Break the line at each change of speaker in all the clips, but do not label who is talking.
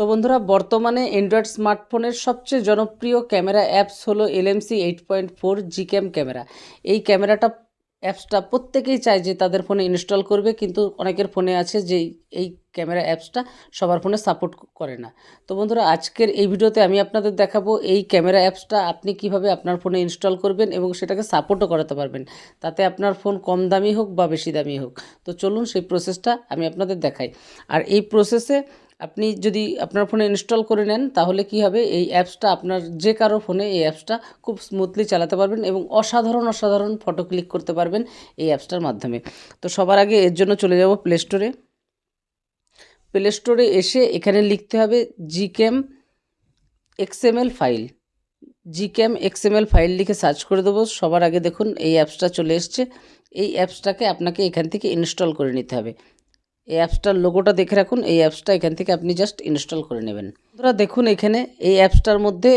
তো বন্ধুরা, বর্তমানে অ্যান্ড্রয়েড স্মার্টফোনের সবচেয়ে জনপ্রিয় ক্যামেরা অ্যাপস হলো LMC eight point four G cam camera. এই ক্যামেরাটা অ্যাপসটা প্রত্যেকেই চায় যে তাদের ফোনে ইনস্টল করবে, কিন্তু অনেকের ফোনে আছে যে এই ক্যামেরা অ্যাপসটা সবার ফোনে সাপোর্ট করে না। তো বন্ধুরা, আজকের এই ভিডিওতে আমি আপনাদের দেখাবো এই ক্যামেরা অ্যাপসটা আপনি কীভাবে আপনার ফোনে ইনস্টল করবেন এবং সেটাকে সাপোর্টও করাতে পারবেন। তাতে আপনার ফোন কম দামি হোক বা বেশি দামি হোক। তো চলুন সেই প্রসেসটা আমি আপনাদের দেখাই। আর এই প্রসেসে আপনি যদি আপনার ফোনে ইনস্টল করে নেন, তাহলে কি হবে? এই অ্যাপসটা আপনার যে কারও ফোনে এই অ্যাপসটা খুব স্মুথলি চালাতে পারবেন এবং অসাধারণ অসাধারণ ফটো ক্লিক করতে পারবেন এই অ্যাপসটার মাধ্যমে। তো সবার আগে এর জন্য চলে যাব প্লে স্টোরে প্লে স্টোরে এসে এখানে লিখতে হবে G cam XML file G cam XML file লিখে সার্চ করে দেবো। সবার আগে দেখুন, এই অ্যাপসটা চলে এসছে। এই অ্যাপসটাকে আপনাকে এখান থেকে ইনস্টল করে নিতে হবে। এই অ্যাপসটার লোগোটা দেখে রাখুন। এই অ্যাপসটা এখান থেকে আপনি জাস্ট ইনস্টল করে নেবেন। বন্ধুরা, দেখুন এখানে এই অ্যাপসটার মধ্যে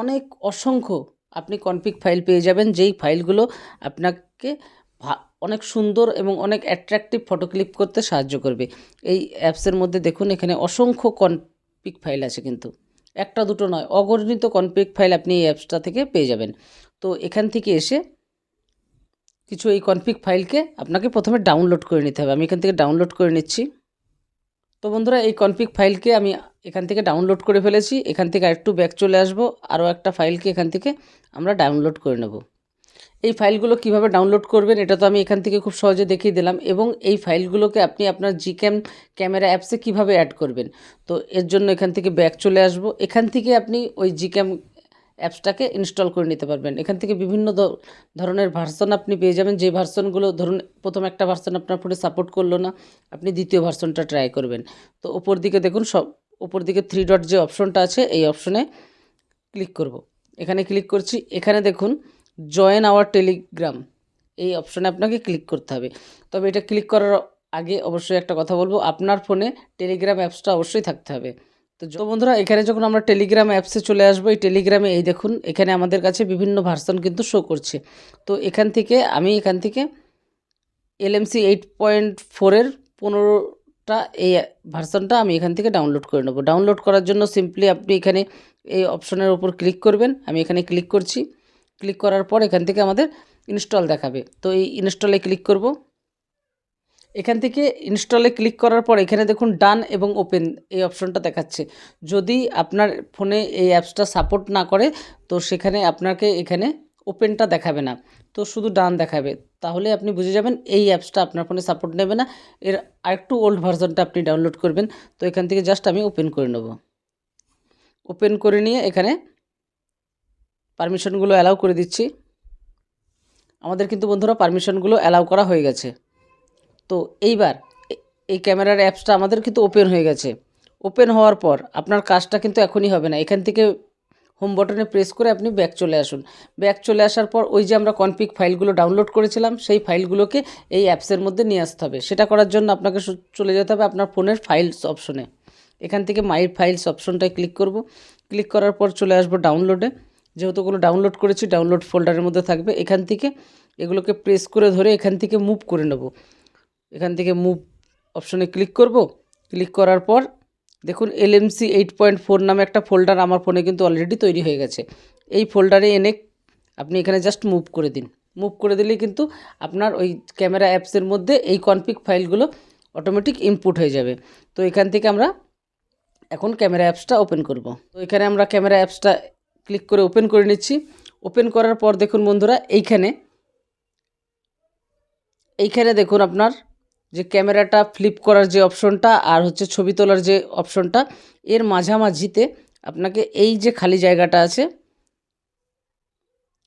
অনেক অসংখ্য আপনি কনফিগ ফাইল পেয়ে যাবেন, যেই ফাইলগুলো আপনাকে অনেক সুন্দর এবং অনেক অ্যাট্রাকটিভ ফটো ক্লিক করতে সাহায্য করবে। এই অ্যাপসের মধ্যে দেখুন এখানে অসংখ্য কনফিগ ফাইল আছে কিন্তু। একটা দুটো নয় অগণিত কনফিগ ফাইল আপনি এই অ্যাপসটা থেকে পেয়ে যাবেন। তো এখান থেকে এসে কিছু এই কনফিক ফাইলকে আপনাকে প্রথমে ডাউনলোড করে নিতে হবে। আমি এখান থেকে ডাউনলোড করে নিচ্ছি। তো বন্ধুরা, এই কনফিক ফাইলকে আমি এখান থেকে ডাউনলোড করে ফেলেছি। এখান থেকে আরেকটু ব্যাক চলে আসব। আরও একটা ফাইলকে এখান থেকে আমরা ডাউনলোড করে নেব। এই ফাইলগুলো কীভাবে ডাউনলোড করবেন, এটা তো আমি এখান থেকে খুব সহজে দেখিয়ে দিলাম এবং এই ফাইলগুলোকে আপনি আপনার জি ক্যাম ক্যামেরা অ্যাপসে কীভাবে অ্যাড করবেন। তো এর জন্য এখান থেকে ব্যাক চলে আসব। এখান থেকে আপনি ওই জি ক্যাম অ্যাপসটাকে ইনস্টল করে নিতে পারবেন। এখান থেকে বিভিন্ন ধরনের ভার্সন আপনি পেয়ে যাবেন। যে ভার্সনগুলো ধরুন, প্রথম একটা ভার্সন আপনার ফোনে সাপোর্ট করল না, আপনি দ্বিতীয় ভার্সনটা ট্রাই করবেন। তো ওপর দিকে দেখুন সব ওপর দিকে থ্রি ডট যে অপশনটা আছে, এই অপশনে ক্লিক করব। এখানে ক্লিক করছি। এখানে দেখুন জয়েন আওয়ার টেলিগ্রাম এই অপশনে আপনাকে ক্লিক করতে হবে। তবে এটা ক্লিক করার আগে অবশ্যই একটা কথা বলব, আপনার ফোনে টেলিগ্রাম অ্যাপসটা অবশ্যই থাকতে হবে। তো বন্ধুরা, এখানে যখন আমরা টেলিগ্রাম অ্যাপসে চলে আসব, এই টেলিগ্রামে এই দেখুন, এখানে আমাদের কাছে বিভিন্ন ভার্সন কিন্তু শো করছে। তো এখান থেকে, আমি এখান থেকে এলএমসি এইট পয়েন্ট ফোরের পনেরোটা এই ভার্সনটা আমি এখান থেকে ডাউনলোড করে নেব। ডাউনলোড করার জন্য সিম্পলি আপনি এখানে এই অপশনের ওপর ক্লিক করবেন। আমি এখানে ক্লিক করছি। ক্লিক করার পর এখান থেকে আমাদের ইনস্টল দেখাবে। তো এই ইনস্টলে ক্লিক করব। এখান থেকে ইনস্টলে ক্লিক করার পর এখানে দেখুন ডান এবং ওপেন এই অপশনটা দেখাচ্ছে। যদি আপনার ফোনে এই অ্যাপসটা সাপোর্ট না করে, তো সেখানে আপনাকে এখানে ওপেনটা দেখাবে না। তো শুধু ডান দেখাবে। তাহলে আপনি বুঝে যাবেন এই অ্যাপসটা আপনার ফোনে সাপোর্ট নেবে না। এর আরেকটু ওল্ড ভার্সনটা আপনি ডাউনলোড করবেন। তো এখান থেকে জাস্ট আমি ওপেন করে নেব। ওপেন করে নিয়ে এখানে পারমিশনগুলো অ্যালাউ করে দিচ্ছি। আমাদের কিন্তু বন্ধুরা পারমিশনগুলো অ্যালাউ করা হয়ে গেছে। তো এইবার এই ক্যামেরার অ্যাপসটা আমাদের কিন্তু ওপেন হয়ে গেছে। ওপেন হওয়ার পর আপনার কাজটা কিন্তু এখনই হবে না। এখান থেকে হোম বটনে প্রেস করে আপনি ব্যাক চলে আসুন। ব্যাক চলে আসার পর ওই যে আমরা কনফিগ ফাইলগুলো ডাউনলোড করেছিলাম, সেই ফাইলগুলোকে এই অ্যাপসের মধ্যে নিয়ে আসতে হবে। সেটা করার জন্য আপনাকে চলে যেতে হবে আপনার ফোনের ফাইলস অপশনে এখান থেকে মাই ফাইলস অপশনটায় ক্লিক করব। ক্লিক করার পর চলে আসব ডাউনলোডে যেহেতু কোনো ডাউনলোড করেছি ডাউনলোড ফোল্ডারের মধ্যে থাকবে। এখান থেকে এগুলোকে প্রেস করে ধরে এখান থেকে মুভ করে নেব। এখান থেকে মুভ অপশনে ক্লিক করব। ক্লিক করার পর দেখুন এলএমসি এইট পয়েন্ট ফোর নামে একটা ফোল্ডার আমার ফোনে কিন্তু অলরেডি তৈরি হয়ে গেছে। এই ফোল্ডারে এনে আপনি এখানে জাস্ট মুভ করে দিন। মুভ করে দিলেই কিন্তু আপনার ওই ক্যামেরা অ্যাপসের মধ্যে এই কনফিগ ফাইলগুলো অটোমেটিক ইনপুট হয়ে যাবে। তো এখান থেকে আমরা এখন ক্যামেরা অ্যাপসটা ওপেন করব। তো এখানে আমরা ক্যামেরা অ্যাপসটা ক্লিক করে ওপেন করে নিচ্ছি। ওপেন করার পর দেখুন বন্ধুরা, এইখানে এইখানে দেখুন আপনার যে ক্যামেরাটা ফ্লিপ করার যে অপশনটা আর হচ্ছে ছবি তোলার যে অপশনটা, এর মাঝামাঝিতে আপনাকে এই যে খালি জায়গাটা আছে,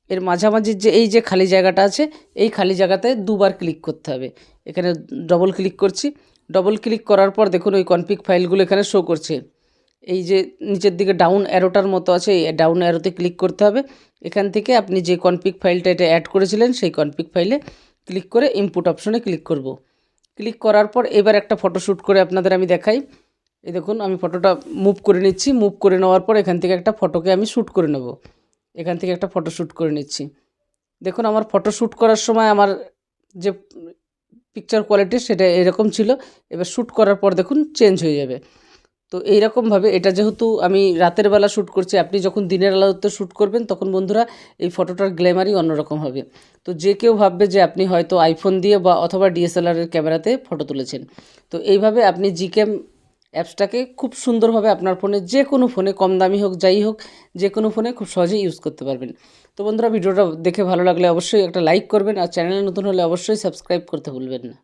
এর মাঝামাঝির যে এই যে খালি জায়গাটা আছে, এই খালি জায়গাতে দুবার ক্লিক করতে হবে। এখানে ডবল ক্লিক করছি। ডবল ক্লিক করার পর দেখুন ওই কনফিগ ফাইলগুলো এখানে শো করছে। এই যে নিচের দিকে ডাউন অ্যারোটার মতো আছে, এই ডাউন অ্যারোতে ক্লিক করতে হবে। এখান থেকে আপনি যে কনফিগ ফাইলটা এটা অ্যাড করেছিলেন, সেই কনফিগ ফাইলে ক্লিক করে ইনপুট অপশনে ক্লিক করব। ক্লিক করার পর এবার একটা ফটো শ্যুট করে আপনাদের আমি দেখাই। এই দেখুন, আমি ফটোটা মুভ করে নিচ্ছি। মুভ করে নেওয়ার পর এখান থেকে একটা ফটোকে আমি শ্যুট করে নেব। এখান থেকে একটা ফটো শ্যুট করে নিচ্ছি। দেখুন, আমার ফটো শ্যুট করার সময় আমার যে পিকচার কোয়ালিটি সেটা এরকম ছিল। এবার শ্যুট করার পর দেখুন চেঞ্জ হয়ে যাবে। তো এইরকমভাবে এটা যেহেতু আমি রাতের বেলা শ্যুট করছি, আপনি যখন দিনের আলোতে শ্যুট করবেন তখন বন্ধুরা এই ফটোটার গ্ল্যামারই অন্যরকম হবে। তো যে কেউ ভাববে যে আপনি হয়তো আইফোন দিয়ে বা অথবা ডিএসএলআরের ক্যামেরাতে ফটো তুলেছেন। তো এইভাবে আপনি জিক্যাম অ্যাপসটাকে খুব সুন্দরভাবে আপনার ফোনে যে কোনো ফোনে, কম দামি হোক, যাই হোক, যে কোনো ফোনে খুব সহজেই ইউজ করতে পারবেন। তো বন্ধুরা, ভিডিওটা দেখে ভালো লাগলে অবশ্যই একটা লাইক করবেন আর চ্যানেলে নতুন হলে অবশ্যই সাবস্ক্রাইব করতে ভুলবেন না।